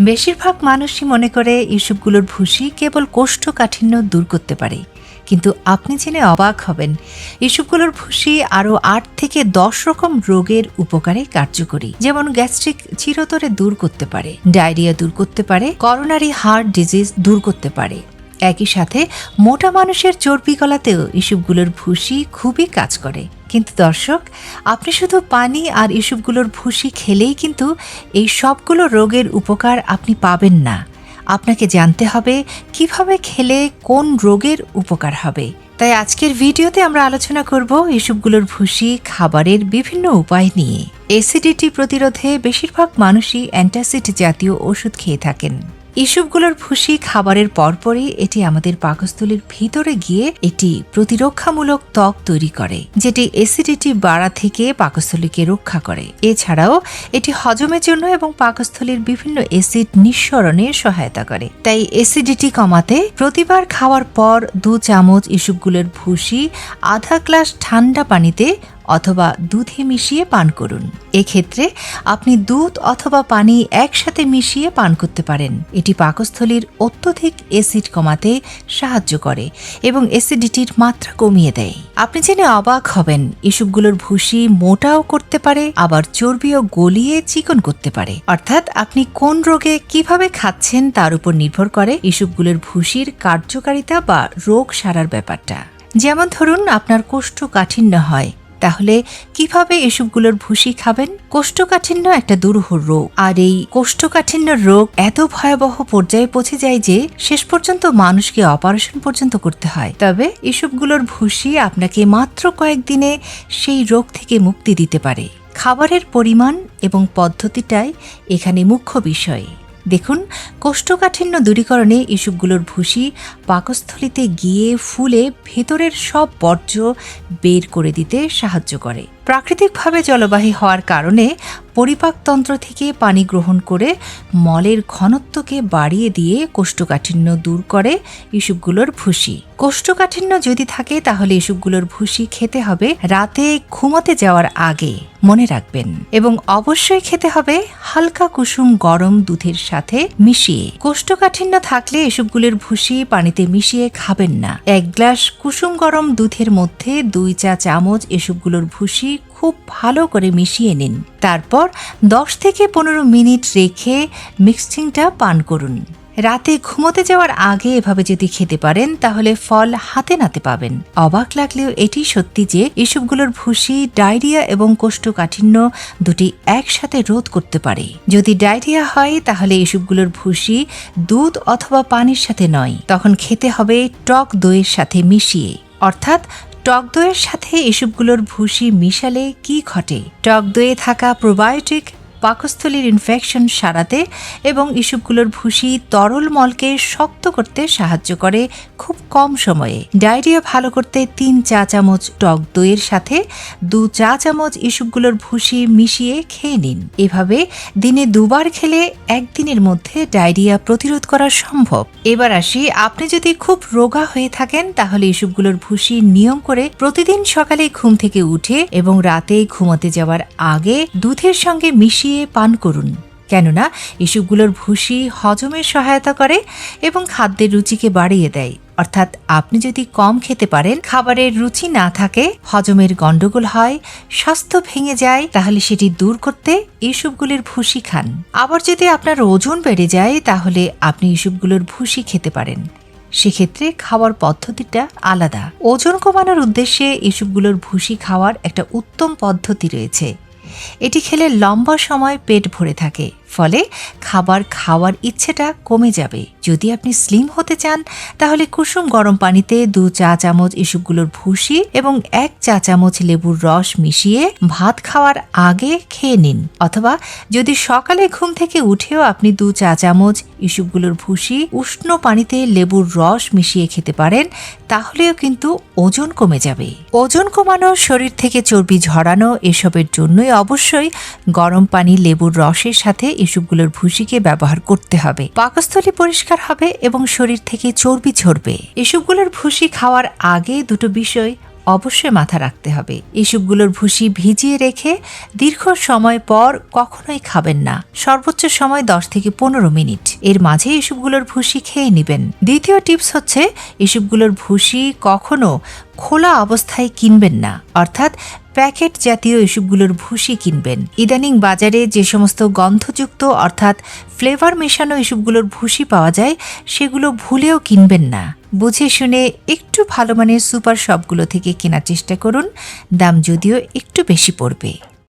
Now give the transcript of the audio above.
বেশিরভাগ মানুষই মনে করে এইসবগুলোর ভুসি কেবল কোষ্ঠকাঠিন্য দূর করতে পারে। কিন্তু আপনি জেনে অবাক হবেন, এইসবগুলোর ভুসি আরও আট থেকে দশ রকম রোগের উপকারে কার্যকরী। যেমন গ্যাস্ট্রিক চিরতরে দূর করতে পারে, ডায়রিয়া দূর করতে পারে, করোনারি হার্ট ডিজিজ দূর করতে পারে। একই সাথে মোটা মানুষের চর্বি গলাতেও ইস্যুপগুলোর ভুসি খুবই কাজ করে। কিন্তু দর্শক, আপনি শুধু পানি আর ইস্যুপগুলোর ভুসি খেলেই কিন্তু এই সবগুলো রোগের উপকার আপনি পাবেন না। আপনাকে জানতে হবে কীভাবে খেলে কোন রোগের উপকার হবে। তাই আজকের ভিডিওতে আমরা আলোচনা করব এসবগুলোর ভুসি, খাবারের বিভিন্ন উপায় নিয়ে। এসিডিটি প্রতিরোধে বেশিরভাগ মানুষই অ্যান্টাসিড জাতীয় ওষুধ খেয়ে থাকেন। ইসবগুলোর ভুসি খাবারের পরপরই এটি আমাদের পাকস্থলীর ভিতরে গিয়ে একটি প্রতিরক্ষামূলক ত্বক তৈরি করে, যেটি অ্যাসিডিটি বাড়া থেকে পাকস্থলীকে রক্ষা করে। এছাড়াও এটি হজমের জন্য এবং পাকস্থলীর বিভিন্ন অ্যাসিড নিঃসরণে সহায়তা করে। তাই অ্যাসিডিটি কমাতে প্রতিবার খাওয়ার পর দু চামচ ইসবগুলোর ভুসি আধা গ্লাস ঠান্ডা পানিতে অথবা দুধে মিশিয়ে পান করুন। এক্ষেত্রে আপনি দুধ অথবা পানি একসাথে মিশিয়ে পান করতে পারেন। এটি পাকস্থলীর অত্যধিক অ্যাসিড কমাতে সাহায্য করে এবং অ্যাসিডিটির মাত্রা কমিয়ে দেয়। আপনি জেনে অবাক হবেন, এসবগুলোর ভুসি মোটাও করতে পারে, আবার চর্বিও গলিয়ে চিকন করতে পারে। অর্থাৎ আপনি কোন রোগে কীভাবে খাচ্ছেন তার উপর নির্ভর করে এসবগুলোর ভুসির কার্যকারিতা বা রোগ সারার ব্যাপারটা। যেমন ধরুন, আপনার কোষ্ঠকাঠিন্য হয় তাহলে কীভাবে এসবগুলোর ভুসি খাবেন? কোষ্ঠকাঠিন্য একটা দুরূহ রোগ। আর এই কোষ্ঠকাঠিন্য রোগ এত ভয়াবহ পর্যায়ে পৌঁছে যায় যে শেষ পর্যন্ত মানুষকে অপারেশন পর্যন্ত করতে হয়। তবে এসবগুলোর ভুসি আপনাকে মাত্র কয়েকদিনে সেই রোগ থেকে মুক্তি দিতে পারে। খাবারের পরিমাণ এবং পদ্ধতিটাই এখানে মুখ্য বিষয়। দেখুন, কোষ্ঠকাঠিন্য দূরীকরণে ইসুকগুলোর ভুসি পাকস্থলিতে গিয়ে ফুলে ভেতরের সব বর্জ্য বের করে দিতে সাহায্য করে। প্রাকৃতিকভাবে জলবাহী হওয়ার কারণে পরিপাকতন্ত্র থেকে পানি গ্রহণ করে মলের ঘনত্বকে বাড়িয়ে দিয়ে কোষ্ঠকাঠিন্য দূর করে ইসুপগুলোর ভুসি। কোষ্ঠকাঠিন্য যদি থাকে, তাহলে ইসুপগুলোর ভুসি খেতে হবে রাতে ঘুমাতে যাওয়ার আগে, মনে রাখবেন। এবং অবশ্যই খেতে হবে হালকা কুসুম গরম দুধের সাথে মিশিয়ে। কোষ্ঠকাঠিন্য থাকলে এসবগুলোর ভুসি পানিতে মিশিয়ে খাবেন না। এক গ্লাস কুসুম গরম দুধের মধ্যে দুই চা চামচ এসবগুলোর ভুসি খুব ভালো করে মিশিয়ে নিন। তারপর দশ থেকে পনেরো মিনিট রেখে মিক্সিংটা পান করুন। রাতে ঘুমোতে যাওয়ার আগে এভাবে যদি খেতে পারেন, তাহলে ফল হাতে নাতে পাবেন। অবাক লাগলেও এটি সত্যি যে এসবগুলোর ভুসি, ডায়রিয়া এবং কোষ্ঠকাঠিন্য দুটি একসাথে রোধ করতে পারে। যদি ডায়রিয়া হয়, তাহলে এসবগুলোর ভুসি, দুধ অথবা পানির সাথে নয়। তখন খেতে হবে টক দইয়ের সাথে মিশিয়ে। অর্থাৎ টক দইয়ের সাথে এসবগুলোর ভুসি মিশালে কি ঘটে? টক দইয়ে থাকা প্রোবায়োটিক পাকস্থলীর ইনফেকশন সারাতে এবং ইস্যুপগুলোর ভুসি তরল মলকে শক্ত করতে সাহায্য করে খুব কম সময়ে। ডায়রিয়া ভালো করতে তিন চা চামচ টক দইয়ের সাথে দু চা চামচ ইস্যুপগুলোর ভুসি মিশিয়ে খেয়ে নিন। এভাবে দিনে দুবার খেলে একদিনের মধ্যে ডায়রিয়া প্রতিরোধ করা সম্ভব। এবার আসি, আপনি যদি খুব রোগা হয়ে থাকেন, তাহলে ইস্যুপগুলোর ভুসি নিয়ম করে প্রতিদিন সকালে ঘুম থেকে উঠে এবং রাতে ঘুমাতে যাওয়ার আগে দুধের সঙ্গে মিশিয়ে দিয়ে পান করুন। কেননা এসবগুলোর ভুসি হজমের সহায়তা করে এবং খাদ্যের রুচিকে বাড়িয়ে দেয়। অর্থাৎ, আপনি যদি কম খেতে পারেন, খাবারের রুচি না থাকে, হজমের গণ্ডগোল হয়, স্বাস্থ্য ভেঙে যায়, তাহলে সেটি দূর করতে এসবগুলির ভুসি খান। আবার যদি আপনার ওজন বেড়ে যায়, তাহলে আপনি এসবগুলোর ভুসি খেতে পারেন। সেক্ষেত্রে খাওয়ার পদ্ধতিটা আলাদা। ওজন কমানোর উদ্দেশ্যে এসবগুলোর ভুসি খাওয়ার একটা উত্তম পদ্ধতি রয়েছে। এটি খেলে লম্বা সময় পেট ভরে থাকে। ফলে খাবার খাওয়ার ইচ্ছেটা কমে যাবে। যদি আপনি স্লিম হতে চান, তাহলে কুসুম গরম পানিতে দু চা চামচ এসবগুলোর ভুসি এবং এক চা চামচ লেবুর রস মিশিয়ে ভাত খাওয়ার আগে খেয়ে নিন। অথবা যদি সকালে ঘুম থেকে উঠেও আপনি দু চা চামচ ইসুপগুলোর ভুসি উষ্ণ পানিতে লেবুর রস মিশিয়ে খেতে পারেন, তাহলেও কিন্তু ওজন কমে যাবে। ওজন কমানো, শরীর থেকে চর্বি ঝরানো এসবের জন্যই অবশ্যই গরম পানি লেবুর রসের সাথে এসবগুলোর ভুসিকে ব্যবহার করতে হবে। পাকস্থলী পরিষ্কার হবে এবং শরীর থেকে চর্বি ঝরবে। এসবগুলোর ভুসি খাওয়ার আগে দুটো বিষয় অবশ্যই মাথা রাখতে হবে। এসবগুলোর ভুসি ভিজিয়ে রেখে দীর্ঘ সময় পর কখনোই খাবেন না। সর্বোচ্চ সময় দশ থেকে পনেরো মিনিট। এর মাঝে এসবগুলোর ভুসি খেয়ে নেবেন। দ্বিতীয় টিপস হচ্ছে, এসবগুলোর ভুসি কখনো খোলা অবস্থায় কিনবেন না। অর্থাৎ প্যাকেট জাতীয় এসবগুলোর ভুসি কিনবেন। ইদানিং বাজারে যে সমস্ত গন্ধযুক্ত, অর্থাৎ ফ্লেভার মেশানো এসবগুলোর ভুসি পাওয়া যায়, সেগুলো ভুলেও কিনবেন না। বুঝে শুনে একটু ভালো মানের সুপার শপগুলো থেকে কেনার চেষ্টা করুন, দাম যদিও একটু বেশি পড়বে।